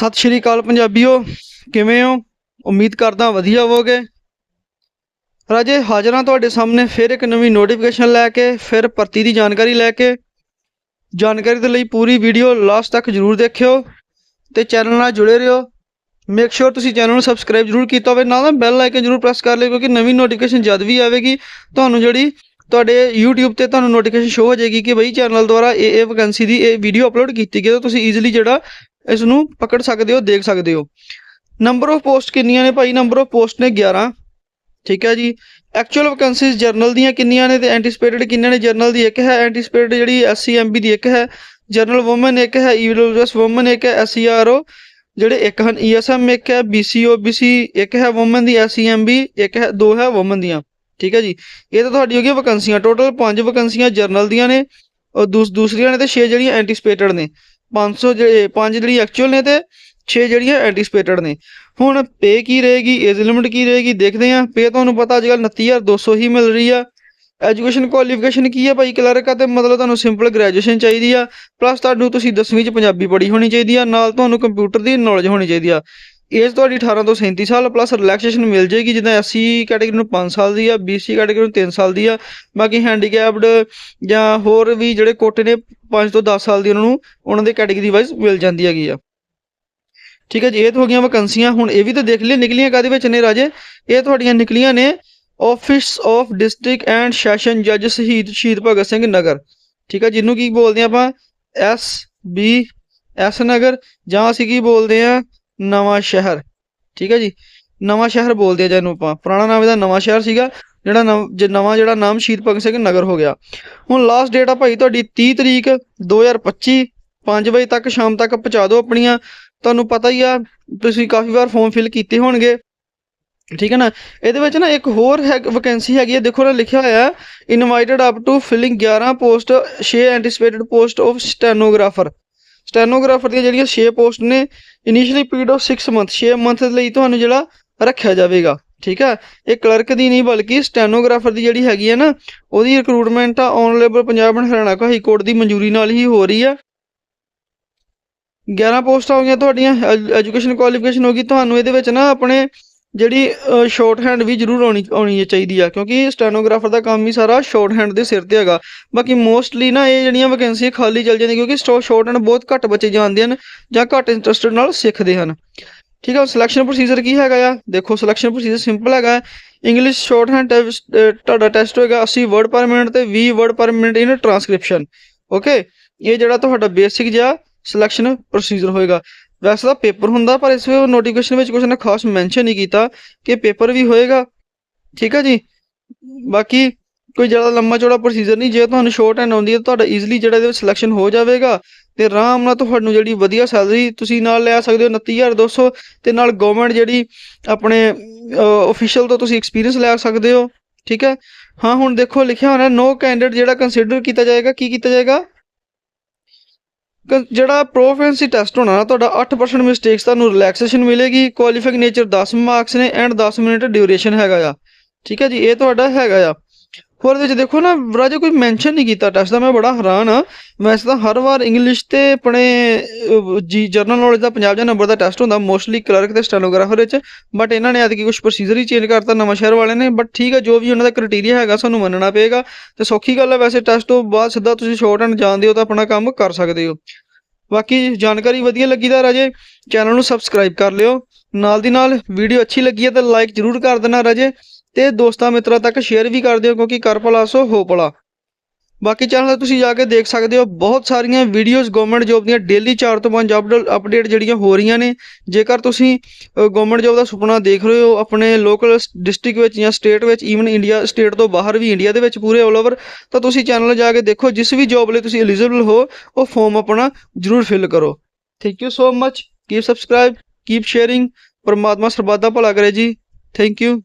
ਸਤਿ ਸ਼੍ਰੀ ਅਕਾਲ ਪੰਜਾਬੀਓ, ਕਿਵੇਂ ਹੋ? ਉਮੀਦ ਕਰਦਾ ਵਧੀਆ ਹੋਵੋਗੇ। ਰਾਜੇ, ਹਾਜ਼ਰਾਂ ਤੁਹਾਡੇ ਸਾਹਮਣੇ ਫਿਰ ਇੱਕ ਨਵੀਂ ਨੋਟੀਫਿਕੇਸ਼ਨ ਲੈ ਕੇ, ਫਿਰ ਭਰਤੀ ਦੀ ਜਾਣਕਾਰੀ ਲੈ ਕੇ। ਜਾਣਕਾਰੀ ਦੇ ਲਈ ਪੂਰੀ ਵੀਡੀਓ ਲਾਸਟ ਤੱਕ ਜਰੂਰ ਦੇਖਿਓ ਤੇ ਚੈਨਲ ਨਾਲ ਜੁੜੇ ਰਹੋ। ਮੇਕ ਸ਼ੋਰ ਤੁਸੀਂ ਚੈਨਲ ਨੂੰ ਸਬਸਕ੍ਰਾਈਬ ਜਰੂਰ ਕੀਤਾ ਹੋਵੇ, ਨਾਲ ਨਾ ਬੈਲ ਆਈਕਨ ਜਰੂਰ ਪ੍ਰੈਸ ਕਰ ਲਿਓ, ਕਿਉਂਕਿ ਨਵੀਂ ਨੋਟੀਫਿਕੇਸ਼ਨ ਜਦ ਵੀ ਆਵੇਗੀ, ਤੁਹਾਨੂੰ ਜਿਹੜੀ ਤੁਹਾਡੇ YouTube ਤੇ ਤੁਹਾਨੂੰ ਨੋਟੀਫਿਕੇਸ਼ਨ ਸ਼ੋ ਹੋ ਜਾਏਗੀ ਕਿ ਬਈ ਚੈਨਲ ਦੁਆਰਾ ਇਹ ਇਹ ਵੈਕੈਂਸੀ ਦੀ ਇਹ ਵੀਡੀਓ ਅਪਲੋਡ ਕੀਤੀ ਗਈ ਤਾਂ ਤੁਸੀਂ ਈਜ਼ੀਲੀ ਜਿਹੜਾ ਇਸ ਨੂੰ ਪਕੜ ਸਕਦੇ ਹੋ, ਦੇਖ ਸਕਦੇ ਹੋ। ਨੰਬਰ ਆਫ ਪੋਸਟ ਕਿੰਨੀਆਂ ਨੇ ਭਾਈ? ਨੰਬਰ ਆਫ ਪੋਸਟ ਨੇ 11 ਠੀਕ ਹੈ ਜੀ। ਐਕਚੁਅਲ ਵੈਕੈਂਸੀਜ਼ ਜਰਨਲ ਦੀਆਂ ਕਿੰਨੀਆਂ ਨੇ ਤੇ ਐਂਟੀਸਪੇਟਡ ਕਿੰਨੀਆਂ ਨੇ? ਜਰਨਲ ਦੀ ਇੱਕ ਹੈ ਐਂਟੀਸਪੇਟਡ ਜਿਹੜੀ ਐਸਸੀਐਮਬੀ ਦੀ ਇੱਕ ਹੈ। ਜਰਨਲ ਔਮਨ ਇੱਕ ਹੈ ਈਡਬਲਯੂਐਸ ਔਮਨ ਇੱਕ ਹੈ ਐਸਸੀਆਰਓ ਜਿਹੜੇ ਇੱਕ ਹਨ। ਈਐਸਐਮ ਇੱਕ ਹੈ ਬੀਸੀਓਬੀਸੀ ਇੱਕ ਹੈ ਔਮਨ ਦੀ ਐਸਸੀਐਮਬੀ ਇੱਕ ਹੈ, ਦੋ ਹੈ ਔਮਨ ਦੀਆਂ। ਠੀਕ ਹੈ ਜੀ। ਇਹ ਤਾਂ ਤੁਹਾਡੀ ਹੋ ਗਈ ਵੈਕੈਂਸੀਆਂ ਟੋਟਲ 5 ਵੈਕੈਂਸੀਆਂ ਜਰਨਲ ਦੀਆਂ ਨੇ ਔਰ ਦੂਸ ਦੂਸਰੀਆਂ ਨੇ ਤੇ 6 ਜਿਹੜੀਆਂ ਐਂਟੀਸਪੇਟਡ ਨੇ। 500 ਜਿਹੜੇ 5 ਜਿਹੜੀ ਐਕਚੁਅਲ ਨੇ ਤੇ 6 ਜਿਹੜੀਆਂ ਐਂਟੀਸਪੇਟਡ ਨੇ। ਹੁਣ ਪੇ ਕੀ ਰਹੇਗੀ ਏਜ ਲਿਮਿਟ ਕੀ ਰਹੇਗੀ, ਦੇਖਦੇ ਆਂ ਪੇ ਤੁਹਾਨੂੰ ਪਤਾ ਅੱਜ ਕੱਲ੍ਹ 29200 ਹੀ ਮਿਲ ਰਹੀ ਆ। ਐਜੂਕੇਸ਼ਨ ਕੁਆਲੀਫਿਕੇਸ਼ਨ ਕੀ ਹੈ ਭਾਈ ਕਲਰਕ ਆ ਤੇ ਮਤਲਬ ਤੁਹਾਨੂੰ ਸਿੰਪਲ ਗ੍ਰੈਜੂਏਸ਼ਨ ਚਾਹੀਦੀ ਆ। ਪਲੱਸ ਤੁਹਾਨੂੰ ਤੁਸੀਂ 10ਵੀਂ ਚ ਪੰਜਾਬੀ ਪੜ੍ਹੀ ਹੋਣੀ ਚਾਹੀਦੀ ਆ। ਨਾਲ ਤੁਹਾਨੂੰ ਕੰਪਿਊਟਰ ਦੀ ਨੌਲੇਜ ਹੋਣੀ ਚਾਹੀਦੀ ਆ। ਏਜ ਤੁਹਾਡੀ 18 ਤੋਂ 37 ਸਾਲ ਪਲੱਸ ਰਿਲੈਕਸੇਸ਼ਨ ਮਿਲ ਜੇਗੀ ਜਿੱਦਾਂ ਐਸਸੀ ਕੈਟਾਗਰੀ ਨੂੰ 5 ਸਾਲ ਦੀ ਆ ਬੀਸੀ ਕੈਟਾਗਰੀ ਨੂੰ 3 ਸਾਲ ਦੀ ਆ, ਬਾਕੀ ਹੈਂਡੀਕੈਪਡ ਜਾਂ ਹੋਰ ਵੀ ਜਿਹੜੇ ਕੋਟੇ ਨੇ 5 ਤੋਂ 10 ਸਾਲ ਦੀ ਉਹਨਾਂ ਨੂੰ ਉਹਨਾਂ ਦੇ ਕੈਟਾਗਰੀ ਵਾਈਜ਼ ਮਿਲ ਜਾਂਦੀ ਹੈਗੀ ਆ। ਠੀਕ ਹੈ ਜੀ, ਇਹ ਤਾਂ ਹੋ ਗਈਆਂ ਵੈਕੈਂਸੀਆਂ ਹੁਣ ਇਹ ਵੀ ਤਾਂ ਦੇਖ ਲਈ ਨਿਕਲੀਆਂ ਕਾਦੇ ਵਿੱਚ ਨੇ ਰਾਜੇ? ਇਹ ਤੁਹਾਡੀਆਂ ਨਿਕਲੀਆਂ ਨੇ office of district and session ਜੱਜ ਸ਼ਹੀਦ ਸ਼ਹੀਦ ਭਗਤ ਸਿੰਘ ਨਗਰ। ਠੀਕ ਹੈ, ਜਿਹਨੂੰ ਕੀ ਬੋਲਦੇ ਆ ਆਪਾਂ? ਐਸ ਬੀ ਐਸ ਨਗਰ, ਜਾਂ ਅਸੀਂ ਕੀ ਬੋਲਦੇ ਆ ਨਵਾਂ ਸ਼ਹਿਰ। ਠੀਕ ਹੈ ਜੀ? ਨਵਾਂ ਸ਼ਹਿਰ ਬੋਲਦੇ ਆ ਜਿਹਨੂੰ ਆਪਾਂ। ਪੁਰਾਣਾ ਨਾਮ ਇਹਦਾ ਨਵਾਂ ਸ਼ਹਿਰ ਸੀਗਾ, ਜਿਹੜਾ ਨਵ- ਜੇ ਨਵਾਂ ਜਿਹੜਾ ਨਾਮ ਸ਼ਹੀਦ ਭਗਤ ਸਿੰਘ ਨਗਰ ਹੋ ਗਿਆ। ਹੁਣ ਲਾਸਟ ਡੇਟ ਆ ਭਾਈ, ਤੁਹਾਡੀ 30 ਤਰੀਕ 2025 5 ਵਜੇ ਤੱਕ ਸ਼ਾਮ ਤੱਕ ਪਹੁੰਚਾ ਦਿਓ ਆਪਣੀਆਂ। ਤੁਹਾਨੂੰ ਪਤਾ ਹੀ ਆ, ਤੁਸੀਂ ਕਾਫੀ ਵਾਰ ਫਾਰਮ ਫਿਲ ਕੀਤੇ ਹੋਣਗੇ। ਠੀਕ ਹੈ ਨਾ? ਇਹਦੇ ਵਿੱਚ ਨਾ ਇੱਕ ਹੋਰ ਹੈ ਵੈਕੈਂਸੀ ਹੈਗੀ ਹੈ ਦੇਖੋ ਨਾ, ਲਿਖਿਆ ਹੋਇਆ invited up to filling 11 post 6 anticipated post of stenographer stenographer ਦੀਆਂ ਜਿਹੜੀਆਂ 6 ਪੋਸਟ ਨੇ initially period of 6 month 6 month ਲਈ ਤੁਹਾਨੂੰ ਜਿਹੜਾ ਰੱਖਿਆ ਜਾਵੇਗਾ, ਠੀਕ ਹੈ? ਇਹ ਕਲਰਕ ਦੀ ਨਹੀਂ ਬਲਕਿ ਸਟੈਨੋਗ੍ਰਾਫਰ ਦੀ ਜਿਹੜੀ ਹੈਗੀ ਹੈ ਨਾ, ਉਹਦੀ ਰਿਕਰੂਟਮੈਂਟ ਆ honourable Punjab and Haryana high court ਦੀ ਮਨਜ਼ੂਰੀ ਨਾਲ ਹੀ ਹੋ ਰਹੀ ਆ 11 ਪੋਸਟਾਂ ਹੋ ਗਈਆਂ ਤੁਹਾਡੀਆਂ ਐਜੂਕੇਸ਼ਨ ਕੁਆਲੀਫਿਕੇਸ਼ਨ ਹੋ ਗਈ, ਤੁਹਾਨੂੰ ਇਹਦੇ ਵਿੱਚ ਨਾ ਆਪਣੇ ਜਿਹੜੀ ਸ਼ਾਰਟ ਹੈਂਡ ਵੀ ਜ਼ਰੂਰ ਆਉਣੀ ਆਉਣੀ ਚਾਹੀਦੀ ਆ, ਕਿਉਂਕਿ ਸਟੈਨੋਗ੍ਰਾਫਰ ਦਾ ਕੰਮ ਹੀ ਸਾਰਾ ਸ਼ਾਰਟ ਹੈਂਡ ਦੇ ਸਿਰ ਤੇ ਹੈਗਾ। ਬਾਕੀ ਮੋਸਟਲੀ ਨਾ ਇਹ ਜਿਹੜੀਆਂ ਵੈਕੈਂਸੀ ਖਾਲੀ ਚੱਲ ਜਾਂਦੀਆਂ, ਕਿਉਂਕਿ ਸ਼ਾਰਟ ਹੈਂਡ ਬਹੁਤ ਘੱਟ ਬੱਚੇ ਜਾਣਦੇ ਹਨ ਜਾਂ ਘੱਟ ਇੰਟਰਸਟਡ ਨਾਲ ਸਿੱਖਦੇ ਹਨ। ਠੀਕ ਹੈ ਸਿਲੈਕਸ਼ਨ ਪ੍ਰੋਸੀਜਰ ਕੀ ਹੈਗਾ ਆ? ਦੇਖੋ ਸਿਲੈਕਸ਼ਨ ਪ੍ਰੋਸੀਜਰ ਸਿੰਪਲ ਹੈਗਾ। ਇੰਗਲਿਸ਼ ਸ਼ਾਰਟ ਹੈਂਡ ਤੁਹਾਡਾ ਟੈਸਟ ਹੋਏਗਾ 80 ਵਰਡ ਪਰ ਮਿੰਟ ਤੇ 20 ਵਰਡ ਪਰ ਮਿੰਟ ਇਨ ਟ੍ਰਾਂਸਕ੍ਰਿਪਸ਼ਨ ਓਕੇ ਇਹ ਜਿਹੜਾ ਤੁਹਾਡਾ ਬੇਸਿਕ ਜਿਹਾ ਸਿਲੈਕਸ਼ਨ ਪ੍ਰੋਸੀਜਰ ਹੋਏਗਾ। ਵੈਸੇ ਤਾਂ ਪੇਪਰ ਹੁੰਦਾ, ਪਰ ਇਸ ਵੇ ਨੋਟੀਫਿਕੇਸ਼ਨ ਵਿੱਚ ਕੁਝ ਨਾ ਖਾਸ ਮੈਂਸ਼ਨ ਨਹੀਂ ਕੀਤਾ ਕਿ ਪੇਪਰ ਵੀ ਹੋਏਗਾ। ਠੀਕ ਹੈ ਜੀ? ਬਾਕੀ ਕੋਈ ਜ਼ਿਆਦਾ ਲੰਮਾ ਚੌੜਾ ਪ੍ਰੋਸੀਜਰ ਨਹੀਂ, ਜੇ ਤੁਹਾਨੂੰ ਸ਼ਾਰਟ ਹੈਂਡ ਆਉਂਦੀ ਹੈ ਤਾਂ ਤੁਹਾਡਾ ਈਜ਼ੀਲੀ ਜਿਹੜਾ ਇਹਦੇ ਵਿੱਚ ਸਿਲੈਕਸ਼ਨ ਹੋ ਜਾਵੇਗਾ। ਤੇ ਆਰਾਮ ਨਾਲ ਤੁਹਾਨੂੰ ਜਿਹੜੀ ਵਧੀਆ ਸੈਲਰੀ ਤੁਸੀਂ ਨਾਲ ਲੈ ਸਕਦੇ ਹੋ 29200 ਤੇ ਨਾਲ ਗਵਰਨਮੈਂਟ ਜਿਹੜੀ ਆਪਣੇ ਅਫੀਸ਼ੀਅਲ ਤੋਂ ਤੁਸੀਂ ਐਕਸਪੀਰੀਅੰਸ ਲੈ ਸਕਦੇ ਹੋ। ਠੀਕ ਹੈ? ਹਾਂ, ਹੁਣ ਦੇਖੋ, ਲਿਖਿਆ ਹੋਣਾ ਨੋ ਕੈਂਡੀਡੇਟ ਜਿਹੜਾ ਕੰਸੀਡਰ ਕੀਤਾ ਜਾਏਗਾ, ਕੀ ਕੀਤਾ ਜਾਏਗਾ? ਜਿਹੜਾ ਪ੍ਰੋਫੈਂਸੀ ਟੈਸਟ ਹੋਣਾ ਨਾ, ਤੁਹਾਡਾ 8% ਮਿਸਟੇਕਸ ਤੁਹਾਨੂੰ ਰਿਲੈਕਸੇਸ਼ਨ ਮਿਲੇਗੀ ਕੁਆਲੀਫਾਈਂਗ ਨੇਚਰ 10 ਮਾਰਕਸ ਨੇ ਐਂਡ 10 ਮਿੰਟ ਡਿਊਰੇਸ਼ਨ ਹੈਗਾ ਆ। ਠੀਕ ਹੈ ਜੀ, ਇਹ ਤੁਹਾਡਾ ਹੈਗਾ ਆ। ਹੋਰ ਇਹਦੇ ਵਿੱਚ ਦੇਖੋ ਨਾ, ਰਾਜੇ ਕੋਈ ਮੈਂਸ਼ਨ ਨਹੀਂ ਕੀਤਾ ਟੈਸਟ ਦਾ, ਮੈਂ ਬੜਾ ਹੈਰਾਨ ਆ ਵੈਸੇ ਤਾਂ ਹਰ ਵਾਰ ਇੰਗਲਿਸ਼ ਤੇ ਆਪਣੇ ਜੀ ਜਰਨਲ ਨੌਲੇਜ ਦਾ 50 ਨੰਬਰ ਦਾ ਟੈਸਟ ਹੁੰਦਾ ਮੋਸਟਲੀ ਕਲਰਕ ਤੇ ਸਟੈਨੋਗ੍ਰਾਫਰ ਵਿੱਚ। ਬਟ ਇਹਨਾਂ ਨੇ ਅੱਜ ਐਤਕੀ ਕੁਝ ਪ੍ਰੋਸੀਜਰ ਹੀ ਚੇਂਜ ਕਰਤਾ, ਨਵਾਂ ਸ਼ਹਿਰ ਵਾਲਿਆਂ ਨੇ। ਬਟ ਠੀਕ ਹੈ ਜੋ ਵੀ ਉਹਨਾਂ ਦਾ ਕ੍ਰਾਈਟੇਰੀਆ ਹੈਗਾ, ਸਾਨੂੰ ਮੰਨਣਾ ਪਏਗਾ। ਤੇ ਸੌਖੀ ਗੱਲ ਹੈ ਵੈਸੇ ਟੈਸਟ ਤੋਂ ਬਾਅਦ ਸਿੱਧਾ ਤੁਸੀਂ ਸ਼ਾਰਟ ਐਂਡ ਜਾਣਦੇ ਹੋ ਤਾਂ ਆਪਣਾ ਕੰਮ ਕਰ ਸਕਦੇ ਹੋ। ਬਾਕੀ ਜਾਣਕਾਰੀ ਵਧੀਆ ਲੱਗੀ ਤਾਂ ਰਾਜੇ ਚੈਨਲ ਨੂੰ ਸਬਸਕ੍ਰਾਈਬ ਕਰ ਲਿਓ। ਨਾਲ ਦੀ ਨਾਲ ਵੀਡੀਓ ਅੱਛੀ ਲੱਗੀ ਹੈ ਤਾਂ ਲਾਈਕ ਜ਼ਰੂਰ ਕਰ ਦੇਣਾ ਰਾਜੇ। ਤੇ ਦੋਸਤਾਂ ਮਿੱਤਰਾਂ ਤੱਕ ਸ਼ੇਅਰ ਵੀ ਕਰ ਦਿਓ ਕਿਉਂਕਿ ਕਰ ਭਲਾ ਸੋ ਹੋ ਭਲਾ। ਬਾਕੀ ਚੈਨਲ ਤੇ ਤੁਸੀਂ ਜਾ ਕੇ ਦੇਖ ਸਕਦੇ ਹੋ ਬਹੁਤ ਸਾਰੀਆਂ ਵੀਡੀਓਜ਼ ਗਵਰਨਮੈਂਟ ਜੋਬ ਦੀਆਂ ਡੇਲੀ 4 ਤੋਂ 5 ਅਪਡੇਟ ਜਿਹੜੀਆਂ ਹੋ ਰਹੀਆਂ ਨੇ। ਜੇਕਰ ਤੁਸੀਂ ਗਵਰਨਮੈਂਟ ਜੋਬ ਦਾ ਸੁਪਨਾ ਦੇਖ ਰਹੇ ਹੋ, ਆਪਣੇ ਲੋਕਲ ਡਿਸਟ੍ਰਿਕਟ ਵਿੱਚ ਜਾਂ ਸਟੇਟ ਵਿੱਚ ਈਵਨ ਇੰਡੀਆ ਸਟੇਟ ਤੋਂ ਬਾਹਰ ਵੀ ਇੰਡੀਆ ਦੇ ਵਿੱਚ ਪੂਰੇ ਆਲ ਓਵਰ ਤਾਂ ਤੁਸੀਂ ਚੈਨਲ ਜਾ ਕੇ ਦੇਖੋ, ਜਿਸ ਵੀ ਜੋਬ ਲਈ ਤੁਸੀਂ ਐਲੀਜੀਬਲ ਹੋ, ਉਹ ਫਾਰਮ ਆਪਣਾ ਜ਼ਰੂਰ ਫਿਲ ਕਰੋ। Thank you so much keep subscribe keep sharing ਪਰਮਾਤਮਾ ਸਰਬੱਤ ਦਾ ਭਲਾ ਕਰੇ ਜੀ। Thank you